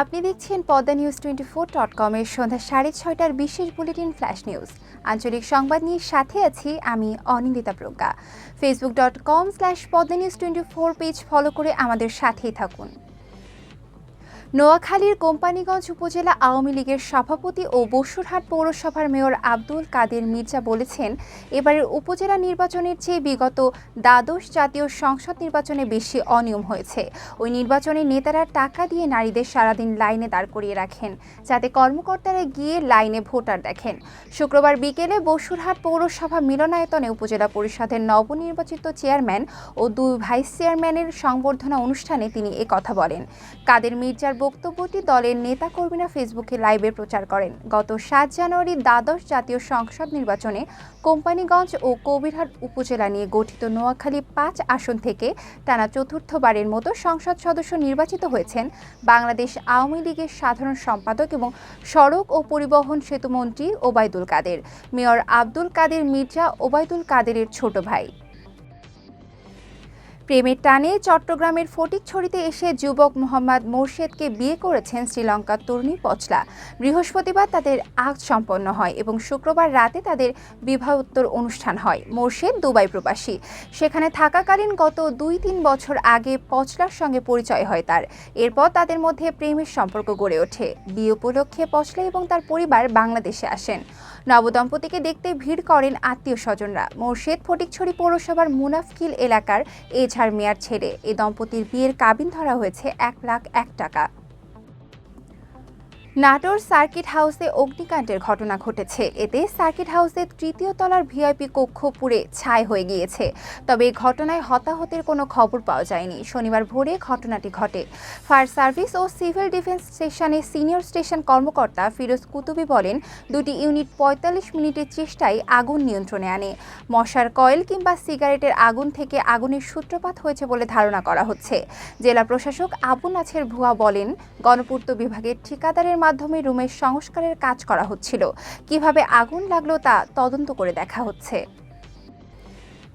আপনি দেখছেন Padma news twenty four dot কমের সন্ধ্যা সাড়ে ছয়টার বিশেষ বুলেটিন ফ্ল্যাশ নিউজ। আঞ্চলিক সংবাদ নিয়ে সাথে আছি আমি Anindita Pragya. Facebook dot com slash Padma news twenty four page follow করে আমাদের সাথেই থাকুন। নোয়াখালীর কোম্পানিগঞ্জ উপজেলা আওয়ামী লীগের সভাপতি ও বসুরহাট পৌরসভার মেয়র আব্দুল কাদের মির্জা বলেছেন, এবারের উপজেলা নির্বাচনের চেয়ে বিগত দ্বাদশ জাতীয় সংসদ নির্বাচনে বেশি অনিয়ম হয়েছে। ওই নির্বাচনে নেতারা টাকা দিয়ে নারীদের সারাদিন লাইনে দাঁড় করিয়ে রাখেন, যাতে কর্মকর্তারা গিয়ে লাইনে ভোটার দেখেন। শুক্রবার বিকেলে বসুরহাট পৌরসভা মিলনায়তনে উপজেলা পরিষদের নবনির্বাচিত চেয়ারম্যান ও দুই ভাইস চেয়ারম্যানের সংবর্ধনা অনুষ্ঠানে তিনি কথা বলেন। কাদের মির্জার বক্তব্যটি দলের নেতাকর্মীরা ফেসবুকে লাইভে প্রচার করেন। গত সাত জানুয়ারি দ্বাদশ জাতীয় সংসদ নির্বাচনে কোম্পানিগঞ্জ ও কবিরহাট উপজেলা নিয়ে গঠিত নোয়াখালী পাঁচ আসন থেকে টানা চতুর্থবারের মতো সংসদ সদস্য নির্বাচিত হয়েছেন। বাংলাদেশ আওয়ামী লীগের সাধারণ সম্পাদক এবং সড়ক ও পরিবহন সেতুমন্ত্রী ওবায়দুল কাদের। মেয়র আব্দুল কাদের মির্জা ওবায়দুল কাদেরের ছোট ভাই। প্রেমের টানে চট্টগ্রামের ফটিকছড়িতে এসে যুবক মোহাম্মদ মোর্শেদকে বিয়ে করেছেন শ্রীলঙ্কার তরুণী পচলা। বৃহস্পতিবার তাদের আগ সম্পন্ন হয় এবং শুক্রবার রাতে তাদের বিবাহোত্তর অনুষ্ঠান হয়। মোর্শেদ দুবাই প্রবাসী। সেখানে থাকাকালীন গত দুই তিন বছর আগে পচলার সঙ্গে পরিচয় হয় তার। এরপর তাদের মধ্যে প্রেমের সম্পর্ক গড়ে ওঠে। বিয়ে উপলক্ষে পচলা এবং তার পরিবার বাংলাদেশে আসেন। নবদম্পতিকে দেখতে ভিড় করেন আত্মীয় স্বজনরা। মোর্শেদ ফটিকছড়ি পৌরসভার মুনাফকিল এলাকার এঝার মেয়ার ছেড়ে। এই দম্পতির বিয়ের কাবিন ধরা হয়েছে এক লাখ এক টাকা। নাটোর সার্কিট হাউসে অগ্নিকাণ্ডের ঘটনা ঘটেছে। এতে সার্কিট হাউসের তৃতীয় তলার ভিআইপি কক্ষ পুড়ে ছাই হয়ে গিয়েছে। তবে ঘটনায় হতাহতের কোনো খবর পাওয়া যায়নি। শনিবার ভোরে ঘটনাটি ঘটে। ফায়ার সার্ভিস ও সিভিল ডিফেন্স স্টেশনে সিনিয়র স্টেশন কর্মকর্তা ফিরোজ কুতুবি বলেন, দুটি ইউনিট পঁয়তাল্লিশ মিনিটের চেষ্টায় আগুন নিয়ন্ত্রণে আনে। মশার কয়েল কিংবা সিগারেটের আগুন থেকে আগুনের সূত্রপাত হয়েছে বলে ধারণা করা হচ্ছে। জেলা প্রশাসক আবু নাছের ভুয়া বলেন, গণপূর্ত বিভাগের ঠিকাদারের মাধ্যমে রুমের সংস্কারের কাজ করা হচ্ছিল। কীভাবে আগুন লাগল তা তদন্ত করে দেখা হচ্ছে।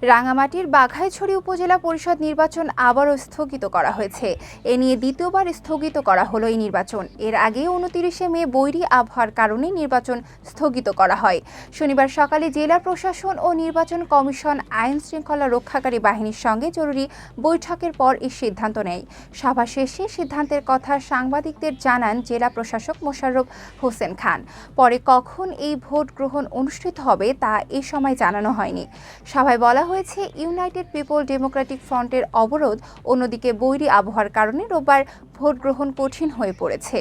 রাঙামাটির বাঘাইছড়ি উপজেলা পরিষদ নির্বাচন আবারও স্থগিত করা হয়েছে। এ নিয়ে দ্বিতীয়বার স্থগিত করা হলো এই নির্বাচন। এর আগে উনতিরিশে মে বৈরী আবহাওয়ার কারণে নির্বাচন স্থগিত করা হয়। শনিবার সকালে জেলা প্রশাসন ও নির্বাচন কমিশন আইন শৃঙ্খলা রক্ষাকারী বাহিনীর সঙ্গে জরুরি বৈঠকের পর এই সিদ্ধান্ত নেয়। সভা শেষে সিদ্ধান্তের কথা সাংবাদিকদের জানান জেলা প্রশাসক মোশাররফ হোসেন খান। পরে কখন এই ভোট গ্রহণ অনুষ্ঠিত হবে তা এ সময় জানানো হয়নি। সভায় বলা হয়েছে ইউনাইটেড পিপল ডেমোক্রেটিক ফ্রন্টের অবরোধ। অন্যদিকে বৈরি আবহাওয়ার কারণে রোববার ভোট গ্রহণ কঠিন হয়ে পড়েছে।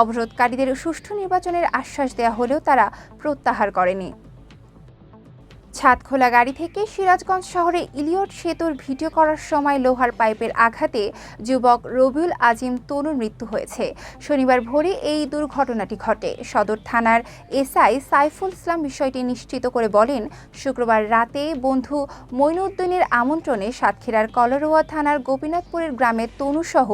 অবরোধকারীদের সুষ্ঠু নির্বাচনের আশ্বাস দেওয়া হলেও তারা প্রত্যাহার করেনি। ছাদ খোলা গাড়ি থেকে সিরাজগঞ্জ শহরে ইলিয়ট সেতুর ভিডিও করার সময় লোহার পাইপের আঘাতে যুবক রবিউল আজিম তনুর মৃত্যু হয়েছে। শনিবার ভোরে এই দুর্ঘটনাটি ঘটে। সদর থানার এসআই সাইফুল ইসলাম বিষয়টি নিশ্চিত করে বলেন, শুক্রবার রাতে বন্ধু মইনুদ্দিনের আমন্ত্রণে সাতক্ষীরার কলরোয়া থানার গোপীনাথপুরের গ্রামের তনুসহ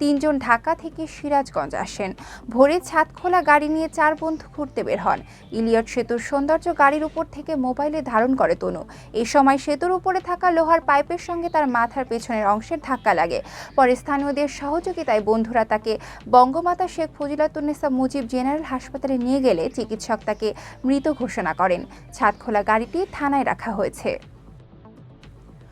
তিনজন ঢাকা থেকে সিরাজগঞ্জ আসেন। ভোরে ছাদ খোলা গাড়ি নিয়ে চার বন্ধু ঘুরতে বের হন। ইলিয়ট সেতুর সৌন্দর্য গাড়ির উপর থেকে মোবাইলে ধারণ করে তনু। এই সময় সেতুর উপরে থাকা লোহার পাইপের সঙ্গে তার মাথার পেছনের অংশের ধাক্কা লাগে। পরে স্থানীয়দের সহযোগিতায় বন্ধুরা তাকে বঙ্গমাতা শেখ ফজিলাতুন্নেসা মুজিব জেনারেল হাসপাতালে নিয়ে গেলে চিকিৎসক তাকে মৃত ঘোষণা করেন। ছাদখোলা গাড়িটি থানায় রাখা হয়েছে।